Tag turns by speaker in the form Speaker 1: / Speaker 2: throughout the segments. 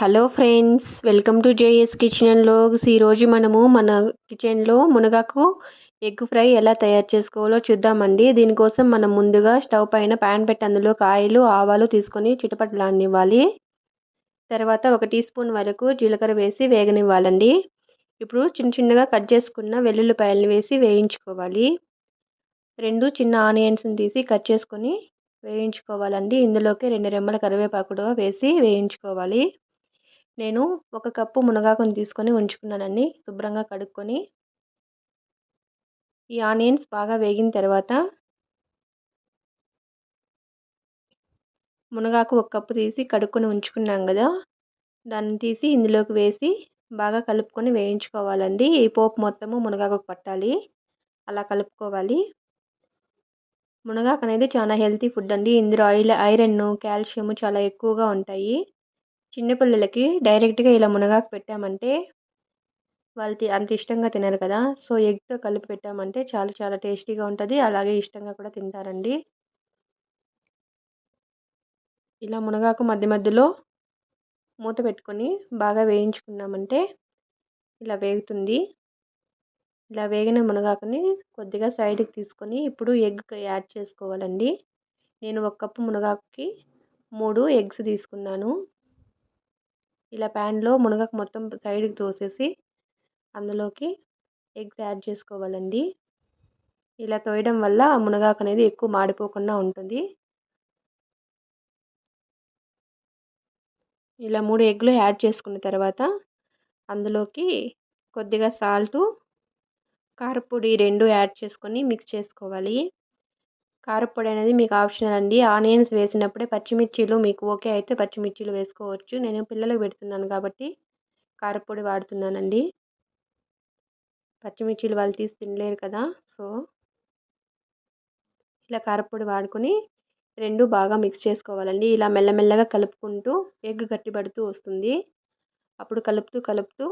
Speaker 1: Hello friends welcome to JS kitchen logs. ఈరోజు మనము మన కిచెన్లో మునగాకు ఎగ్ ఫ్రై ఎలా తయారు చేసుకోవాలో చూద్దామండి. దీనికోసం మనం ముందుగా స్టవ్ పైన ప్యాన్ పెట్టి అందులో కాయలు ఆవాలు తీసుకొని చిటపట్లాడనివ్వాలి. తర్వాత ఒక టీ స్పూన్ వరకు జీలకర్ర వేసి వేగనివ్వాలండి. ఇప్పుడు చిన్న చిన్నగా కట్ చేసుకున్న వెల్లుల్లిపాయలను వేసి వేయించుకోవాలి. రెండు చిన్న ఆనియన్స్ని తీసి కట్ చేసుకొని వేయించుకోవాలండి. ఇందులోకి రెండు రెమ్మల కరివేపాకుడుగా వేసి వేయించుకోవాలి. నేను ఒక కప్పు మునగాకును తీసుకొని ఉంచుకున్నానండి. శుభ్రంగా కడుక్కొని. ఈ ఆనియన్స్ బాగా వేగిన తర్వాత మునగాకు ఒక కప్పు తీసి కడుక్కొని ఉంచుకున్నాం కదా! దాన్ని తీసి ఇందులోకి వేసి బాగా కలుపుకొని వేయించుకోవాలండి. ఈ పోపు మొత్తము మునగాకు పట్టాలి. అలా కలుపుకోవాలి. మునగాకు అనేది చాలా హెల్తీ ఫుడ్ అండి. ఇందులో ఆయిల్ ఐరన్ కాల్షియం చాలా ఎక్కువగా ఉంటాయి. చిన్నపిల్లలకి డైరెక్ట్గా ఇలా మునగాకు పెట్టామంటే వాళ్ళు అంత ఇష్టంగా తినరు కదా. సో ఎగ్తో కలిపి పెట్టామంటే చాలా చాలా టేస్టీగా ఉంటుంది. అలాగే ఇష్టంగా కూడా తింటారండి. ఇలా మునగాకు మధ్య మధ్యలో మూత పెట్టుకొని బాగా వేయించుకున్నామంటే ఇలా వేగుతుంది. ఇలా వేగిన మునగాకుని కొద్దిగా సైడ్కి తీసుకొని ఇప్పుడు ఎగ్ యాడ్ చేసుకోవాలండి. నేను ఒక కప్పు మునగాకుకి మూడు ఎగ్స్ తీసుకున్నాను. ఇలా ప్యాన్లో మునగాకు మొత్తం సైడ్కి తోసేసి అందులోకి ఎగ్స్ యాడ్ చేసుకోవాలండి. ఇలా తోయడం వల్ల మునగాకు అనేది ఎక్కువ మాడిపోకుండా ఉంటుంది. ఇలా మూడు ఎగ్లు యాడ్ చేసుకున్న తర్వాత అందులోకి కొద్దిగా సాల్టు కారపొడి రెండు యాడ్ చేసుకొని మిక్స్ చేసుకోవాలి. కారపొడి అనేది మీకు ఆప్షనల్ అండి. ఆనియన్స్ వేసినప్పుడే పచ్చిమిర్చీలు మీకు ఓకే అయితే పచ్చిమిర్చీలు వేసుకోవచ్చు. నేను పిల్లలకు పెడుతున్నాను కాబట్టి కారపొడి వాడుతున్నానండి. పచ్చిమిర్చీలు వాళ్ళు తీసి తినలేరు కదా సో ఇలా కారపొడి వాడుకొని రెండు బాగా మిక్స్ చేసుకోవాలండి. ఇలా మెల్లమెల్లగా కలుపుకుంటూ ఎగ్ గట్టిపడుతూ వస్తుంది. అప్పుడు కలుపుతూ కలుపుతూ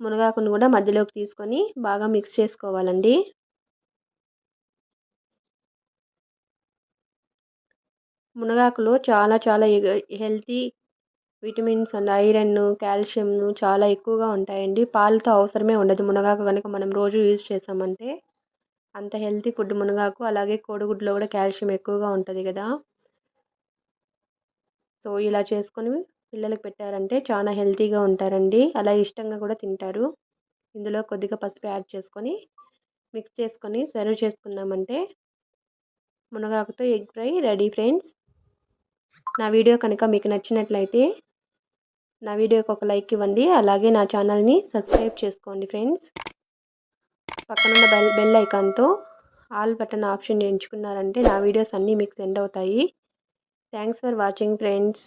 Speaker 1: మునగాకును కూడా మధ్యలోకి తీసుకొని బాగా మిక్స్ చేసుకోవాలండి. మునగాకులో చాలా చాలా healthy vitamins and iron calcium చాలా ఎక్కువగా ఉంటాయండి. పాలతో అవసరమే ఉండదు. మునగాకు కనుక మనం రోజు యూజ్ చేసామంటే అంత హెల్తీ ఫుడ్ మునగాకు అలాగే కోడిగుడ్లో కూడా కాల్షియం ఎక్కువగా ఉంటుంది కదా. సో ఇలా చేసుకొని పిల్లలకు పెట్టారంటే చాలా హెల్తీగా ఉంటారండి. అలా ఇష్టంగా కూడా తింటారు. ఇందులో కొద్దిగా పసుపు యాడ్ చేసుకొని మిక్స్ చేసుకొని సర్వ్ చేసుకున్నామంటే మునగాకుతో ఎగ్ ఫ్రై రెడీ ఫ్రెండ్స్ నా వీడియో కనుక మీకు నచ్చినట్లయితే నా వీడియోకి ఒక లైక్ ఇవ్వండి. అలాగే నా ఛానల్ని సబ్స్క్రైబ్ చేసుకోండి ఫ్రెండ్స్. పక్కనున్న బెల్ బెల్ ఐకాన్తో ఆల్ బటన్ ఆప్షన్ ఎంచుకున్నారంటే నా వీడియోస్ అన్నీ మీకు సెండ్ అవుతాయి. Thanks for watching friends.